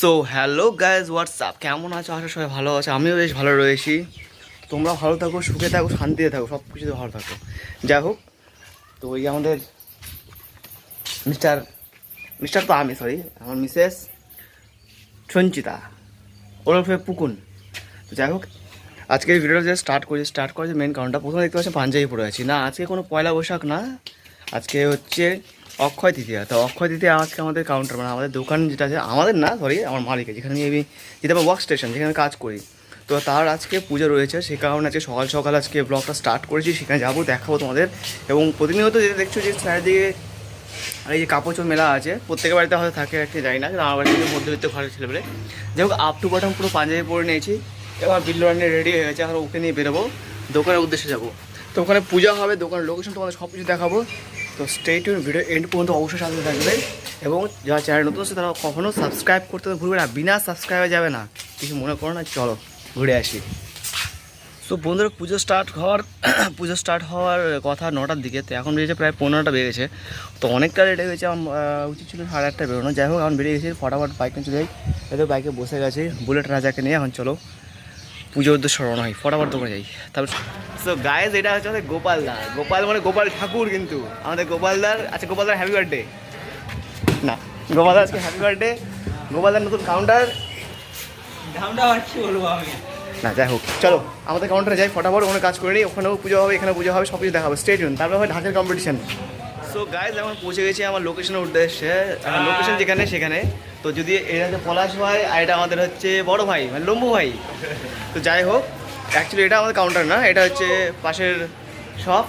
So hello guys WhatsApp কেমন আছো? আশা সবাই ভালো আছে। আমিও বেশ ভালো রয়েছি। তোমরা ভালো থাকো, সুখে থাকো, শান্তিতে থাকো, সব কিছুতে ভালো থাকো। যাই হোক, তো ওই আমাদের মিস্টার মিস্টার তো আমি সরি আমার মিসেস সঞ্চিতা। ওরফে পুকুন। তো যাই হোক আজকের ভিডিওটা যে স্টার্ট করেছি স্টার্ট করেছি মেন কারণটা, প্রথমে দেখতে পাচ্ছি পাঞ্জাবি পরে আছি। না, আজকে কোনো পয়লা বৈশাখ না। আজকে হচ্ছে অক্ষয় তৃতীয়া তো অক্ষয় তৃতীয়া আজকে আমাদের কাউন্টার মানে আমাদের দোকান যেটা আছে, আমাদের না সরি আমার মালিকের, যেখানে আমি যেটা আমার ওয়ার্ক স্টেশন যেখানে কাজ করি। তো তার আজকে পুজো রয়েছে, সে কারণে আজকে সকাল সকাল আজকে ব্লগটা স্টার্ট করেছি, সেখানে যাব, দেখাবো তোমাদের। এবং প্রতিনিয়ত যেটা দেখছ যে চারিদিকে, আর এই যে কাপড় চোপড় মেলা আছে, প্রত্যেকের বাড়িতে হয়তো থাকে একটা যাই না আমার বাড়িতে মধ্যবিত্ত ঘরের ছেলেপেলে। যাই হোক আপ টু বটম পুরো পাঞ্জাবি পরে নিয়েছি, এবার বিল্লু রান্নে রেডি হয়ে গেছে এখন ওকে নিয়ে বেরোবো, দোকানের উদ্দেশ্যে যাব। তো ওখানে পূজা হবে, দোকানের লোকেশন তোমাদের সব কিছু দেখাবো। তো স্টেট ভিডিও এন্ড পর্যন্ত অবশ্যই সাথে থাকবে। এবং যারা চ্যানেল নতুন আছে, তারা কখনো সাবস্ক্রাইব করতে ভুলবে না, বিনা সাবস্ক্রাইবে যাবে না। কিছু মনে করো না, চলো ঘুরে আসি। তো বন্ধুরা, পুজো স্টার্ট হওয়ার, পুজো স্টার্ট হওয়ার কথা নটার দিকে, তো এখন বেরিয়েছে প্রায় পনেরোটা বেরিয়েছে তো অনেকটা লেট হয়ে গেছে আমার উচিত ছিল সাড়ে আটটা বেরোনো। যাই হোক, এখন বেরিয়ে গেছি, ফটাফট বাইক নিয়ে চলে যাই। এদের বাইকে বসে গেছি বুলেট রাজাকে নিয়ে, এখন চলো। পুজোর উদ্দেশ্যে রওনা হয় ফটাফট দোকানে যাই। তারপর সো গায়েস এটা হচ্ছে আমাদের গোপালদার গোপাল মানে গোপাল ঠাকুর কিন্তু। আমাদের গোপালদার আচ্ছা গোপালদার হ্যাপি বার্থডে না গোপালদার আজকে হ্যাপি বার্থডে গোপালদার নতুন কাউন্টার দামটা আর বলব আমি? না যাই হোক চলো আমাদের কাউন্টারে যাই ফটাফট ওখানে কাজ করে নিই। ওখানেও পুজো হবে এখানে পুজো হবে সব কিছু দেখাবো স্টেডিয়াম তারপরে হয় ঢাকের কম্পিটিশন সো গাইজ এখন পৌঁছে গেছি আমার লোকেশনের উদ্দেশ্যে। লোকেশন যেখানে সেখানে। তো যদি এটা হচ্ছে পলাশ ভাই আর এটা আমাদের হচ্ছে বড় ভাই মানে লম্বু ভাই। তো যাই হোক অ্যাকচুয়ালি এটা আমাদের কাউন্টার না এটা হচ্ছে পাশের শপ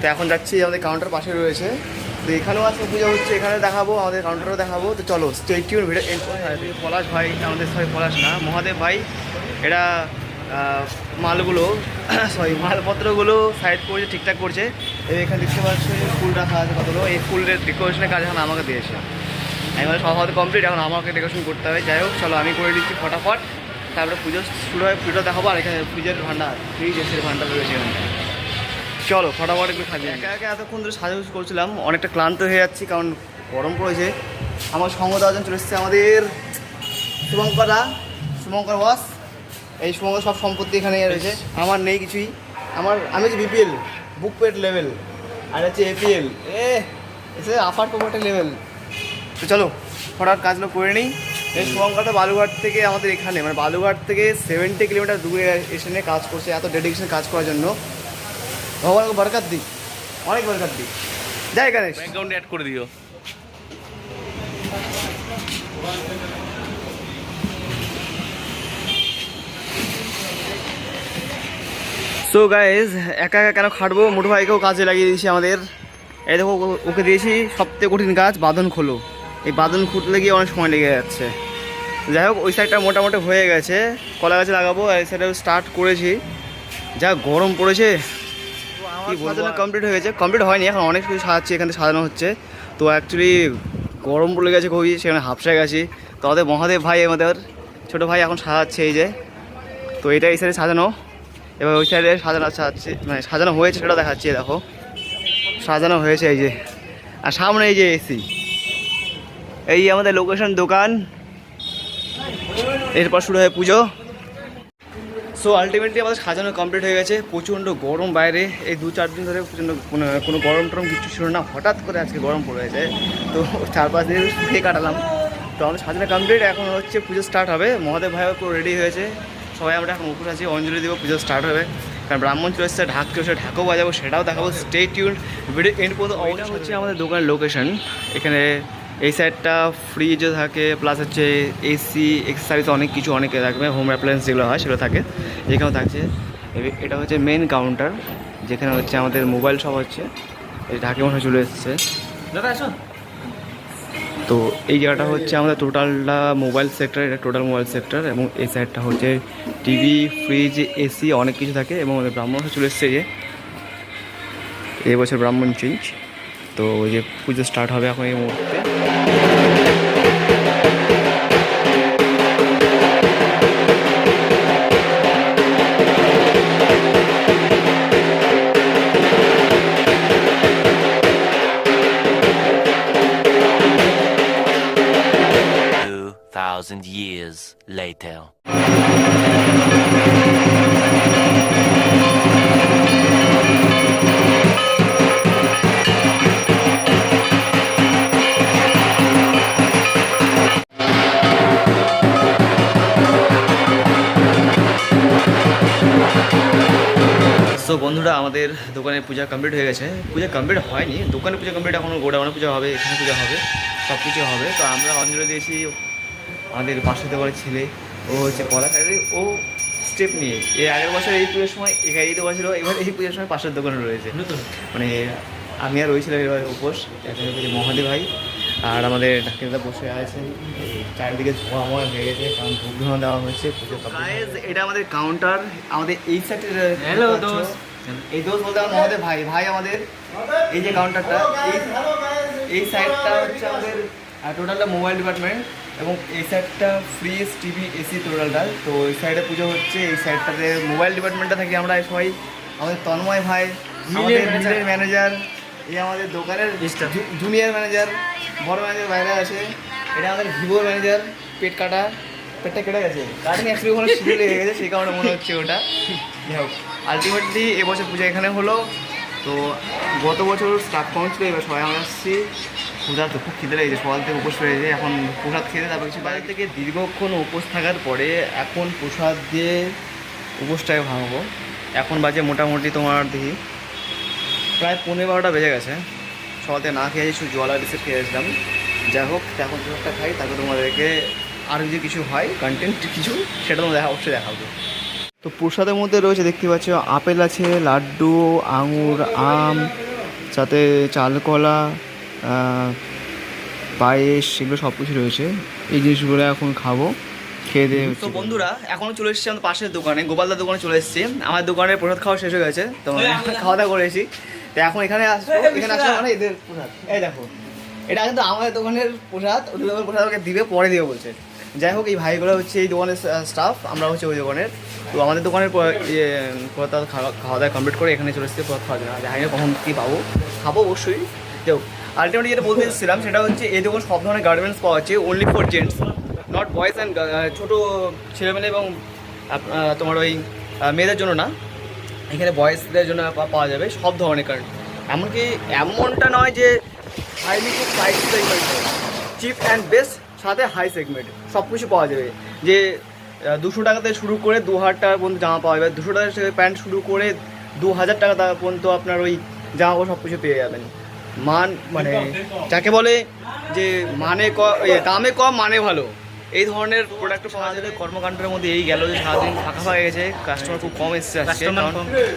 তো এখন যাচ্ছি আমাদের কাউন্টার পাশে রয়েছে। তো এখানেও আজকে পুজো হচ্ছে এখানে দেখাবো আমাদের কাউন্টারও দেখাবো। তো চলো স্টেটিউন ভিডিও এন্ড পলাশ ভাই আমাদের সরি পলাশ না মহাদেব ভাই এটা মালগুলো সরি মালপত্রগুলো সাইড করছে ঠিকঠাক করছে। এখানে দেখতে পাচ্ছি ফুল রাখা আছে কতগুলো, এই ফুলের ডেকোরেশনের কাজ এখন আমাকে দিয়েছে। আমি মানে সব হয়তো কমপ্লিট এখন আমাকে ডেকোরেশন করতে হবে। যাই হোক, চলো আমি করে দিচ্ছি ফটাফট। তারপরে পুজো শুরু হয় পুজো দেখাবো, আর এখানে পুজোর ভান্ডার ফ্রিজ এসের ভান্ডার রয়েছে চলো, ফটাফট একটু সাজিয়ে একা একা এতক্ষণ ধরে সাজাগুজ করছিলাম, অনেকটা ক্লান্ত হয়ে যাচ্ছি, কারণ গরম পড়েছে। আমার সঙ্গ দেওয়ার চলে এসেছে আমাদের, শুভঙ্কর শুভঙ্কর ওয়াস এই শুভঙ্কর সব সম্পত্তি এখানে রয়েছে। আমার নেই কিছুই। আমার, আমি হচ্ছে বিপিএল। বুক পেড লেভেল আর হচ্ছে এপিএল এ এসে আপার কোপারটা লেভেল তো চলো ফটাফট কাজগুলো করে নিই। শুভঙ্করটা বালুঘাট থেকে আমাদের এখানে মানে বালুঘাট থেকে সেভেন্টি কিলোমিটার দূরে এসে কাজ করছে এত ডেডিকেশন কাজ করার জন্য। ভগবানকে বরকাত দিই অনেক বরকাত দিই যাই অ্যাকাউন্টে অ্যাড করে দিও। সো গাইজ একা একা কেন খাটবো? মোটু ভাইকেও কাজে লাগিয়ে দিয়েছি আমাদের। এই দেখো ওকে দিয়েছি সবথেকে কঠিন কাজ বাঁধন খোলো। এই বাঁধন খুঁটলে গিয়ে অনেক সময় লেগে যাচ্ছে। যাই হোক ওই সাইডটা মোটামুটি হয়ে গেছে। কলা গাছে লাগাবো আর এই সাইডে স্টার্ট করেছি। যা গরম পড়েছে কি কমপ্লিট হয়ে গেছে। কমপ্লিট হয়নি এখন অনেক কিছু সাজাচ্ছি এখানে সাজানো হচ্ছে। তো অ্যাকচুয়ালি গরম পড়ে গেছে খুবই সেখানে হাফসে গেছি। তো আমাদের মহাদেব ভাই আমাদের ছোটো ভাই এখন সাজাচ্ছে এই যে। তো এটা এই সাইডে সাজানো। এবার ওই সাইডে সাজানো সাজাচ্ছে মানে সাজানো হয়েছে সেটা দেখাচ্ছি দেখো। সাজানো হয়েছে এই যে। আর সামনে এই যে এসি এই আমাদের লোকেশন দোকান। এরপর শুরু হয় পুজো। সো আলটিমেটলি আমাদের সাজানো কমপ্লিট হয়ে গেছে। প্রচণ্ড গরম বাইরে। এই দু চার দিন ধরে প্রচণ্ড কোনো গরম টরম কিছু ছিল না। হঠাৎ করে আজকে গরম পড়ে গেছে। তো চার পাঁচ দিন কাটালাম। তো আমাদের সাজানো কমপ্লিট এখন হচ্ছে পুজো স্টার্ট হবে। মহাদেব ভাইও পুরো রেডি হয়েছে। সবাই আমরা এখন উপরে আছি অঞ্জলি দেবো পুজো স্টার্ট হবে। কারণ ব্রাহ্মণ চলে এসছে ঢাক চলে এসছে, ঢাকও বাজাবো সেটাও দেখাবো স্টে টিউন ভিডিও এন্ড পর্যন্ত অবশ্যই হচ্ছে আমাদের দোকানের লোকেশন এখানে এই সাইডটা ফ্রিজও থাকে প্লাস হচ্ছে এসি এক্সারসাইজ অনেক কিছু অনেকে থাকবে হোম অ্যাপ্লায়েন্স যেগুলো হয় সেগুলো থাকে যেখানেও থাকছে। এটা হচ্ছে মেন কাউন্টার যেখানে হচ্ছে আমাদের মোবাইল শপ হচ্ছে। এই ঢাকে মনে হয় চলে এসছে। দাদা আসো তো এই জায়গাটা হচ্ছে আমাদের টোটালটা মোবাইল সেক্টর এটা টোটাল মোবাইল সেক্টর এবং এই সাইডটা হচ্ছে টিভি ফ্রিজ এসি অনেক কিছু থাকে এবং আমাদের ব্রাহ্মণ চলে এসছে যে। এবছর ব্রাহ্মণ চেঞ্জ তো ওই যে পুজো স্টার্ট হবে এখন এই মুহূর্তে। Two thousand years later. So বন্ধুরা, আমাদের দোকানে পূজা কমপ্লিট হয়ে গেছে। পূজা কমপ্লিট হয়নি। দোকানে পূজা কমপ্লিট এখনও গোডাউনে পূজা হবে, এখানে পূজা হবে সব কিছু হবে। তো আমরা অঞ্জলি দিয়েছি আমাদের পাশের দোকানের ছেলে। ও হচ্ছে পড়া ও স্টেপ নিয়ে। এর আগের বছর এই পুজোর সময় এখানে এই বছর এবার এই পুজোর সময় পাশের দোকানে রয়েছে। নতুন? মানে আমি আর রয়েছিলাম এবার উপোস। একটা মহাদেব ভাই আর আমাদের ডাক্তারদা বসে আছেন। চারিদিকে ধোঁয়াময় হয়ে গেছে কারণ ধূপ ধোঁয়া দেওয়া হয়েছে এটা আমাদের কাউন্টার আমাদের এই সাইডে হ্যালো দোস্ত। এই দোষ বলতে আমার মহাদেব ভাই। ভাই আমাদের এই যে কাউন্টারটা এই এই সাইডটা হচ্ছে আমাদের টোটালটা মোবাইল ডিপার্টমেন্ট এবং এই সাইডটা ফ্রিজ টিভি এসি টোটালটা তো এই সাইডে পুজো হচ্ছে এই সাইডটাতে মোবাইল ডিপার্টমেন্টটা থাকি আমরা সবাই আমাদের তন্ময় ভাই আমাদের মিলের ম্যানেজার এই আমাদের দোকানের। জুনিয়র ম্যানেজার বড় ম্যানেজার বাইরে আছে। এটা আমাদের ভিভোর ম্যানেজার পেট কাটা পেটটা কেটে গেছে। কাটিং অ্যাকচুয়ালি ওখানে ছিঁড়ে লেগে গেছে সেই কারণে মনে হচ্ছে ওটা। যাই হোক আলটিমেটলি এবছর পূজা এখানে হলো। তো গত বছর স্টাফ কম ছিল এবার সবাই আমরা আসছি। ক্ষুধার তো খুব খিদে লেগেছে, সকাল থেকে উপোস হয়ে যায় এখন প্রসাদ খেতে তারপর কিছু বাইরে থেকে দীর্ঘক্ষণ উপোস থাকার পরে এখন প্রসাদ দিয়ে উপোসটাকে ভাঙবো। এখন বাজে মোটামুটি তোমার দেখি প্রায় পনেরো বারোটা বেজে গেছে। সকাল থেকে না খেয়ে শুধু জল আর বিস্কুট খেয়ে এসেছিলাম যাই হোক, এখন প্রসাদটা খাই, তারপর তোমাদেরকে আর যদি কিছু হয় কন্টেন্ট কিছু, সেটা তোমাদের দেখা অবশ্যই দেখাবো। তো প্রসাদের মধ্যে রয়েছে, দেখতে পাচ্ছ, আপেল আছে, লাড্ডু, আঙুর, আম, সাথে চালকলা পায়েস এগুলো সব কিছু রয়েছে। এই জিনিসগুলো এখন খাব। খেয়ে দিয়ে তো বন্ধুরা এখনও চলে এসেছি আমাদের পাশের দোকানে গোপালদার দোকানে চলে এসেছি। আমার দোকানের প্রসাদ খাওয়া শেষ হয়ে গেছে তো খাওয়া দাওয়া করেছি তো এখন এখানে আসব এখানে আসব মানে এদের প্রসাদ। এই দেখো এটা কিন্তু আমাদের দোকানের প্রসাদ ওদের দোকানের প্রসাদ ওকে দিবে পরে দিবে বলছে। যাই হোক এই ভাইগুলো হচ্ছে এই দোকানের স্টাফ আমরা হচ্ছে ওই দোকানের। তো আমাদের দোকানের ইয়ে প্রসাদ খাওয়া খাওয়া দাওয়া কমপ্লিট করে এখানে চলে এসেছি প্রসাদ জন্য জানি না কখন কী পাবো? খাব অবশ্যই। যাই হোক আলটিমেটলি যেটা বলতে এসেছিলাম সেটা হচ্ছে এই দোকান সব ধরনের গার্মেন্টস পাওয়া যাচ্ছে only for gents not boys and ছোটো ছেলেমেলে এবং তোমার ওই মেয়েদের জন্য না। এখানে বয়েজদের জন্য পাওয়া যাবে সব ধরনের কারণ এমনকি এমনটা নয় যে highly high segment cheap and best সাথে হাই সেগমেন্ট সব কিছু পাওয়া যাবে। যে দুশো টাকাতে শুরু করে দু হাজার টাকা পর্যন্ত জামা পাওয়া যাবে। দুশো টাকা প্যান্ট শুরু করে দু হাজার টাকা পর্যন্ত আপনার ওই জামা সব কিছু পেয়ে যাবেন। মান মানে যাকে বলে যে মানে কম দামে কম মানে ভালো। এই ধরনের প্রোডাক্ট পাওয়া যাবে। কর্মকাণ্ডের মধ্যে এই গেল যে সারাদিন ফাঁকা ফাঁকা গেছে কাস্টমার খুব কম এসছে আজকে।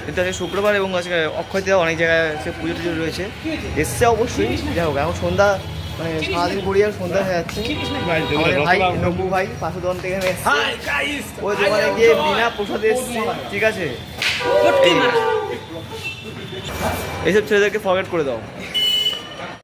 কিন্তু আজকে শুক্রবার এবং আজকে অক্ষয় তৃতীয়া অনেক জায়গায় সে পুজো টুজো রয়েছে। এসছে অবশ্যই। যাই হোক এখন সন্ধ্যা মানে সারাদিন ঘুরিয়ে সন্ধ্যা হয়ে যাচ্ছে। আমাদের ভাই নব্বু ভাই পাশে দোকান থেকে ওই দোকানে গিয়ে বিনা প্রসাদে এসছি। ঠিক আছে? এইসব ছেলেদেরকে ফরগেট করে দাও।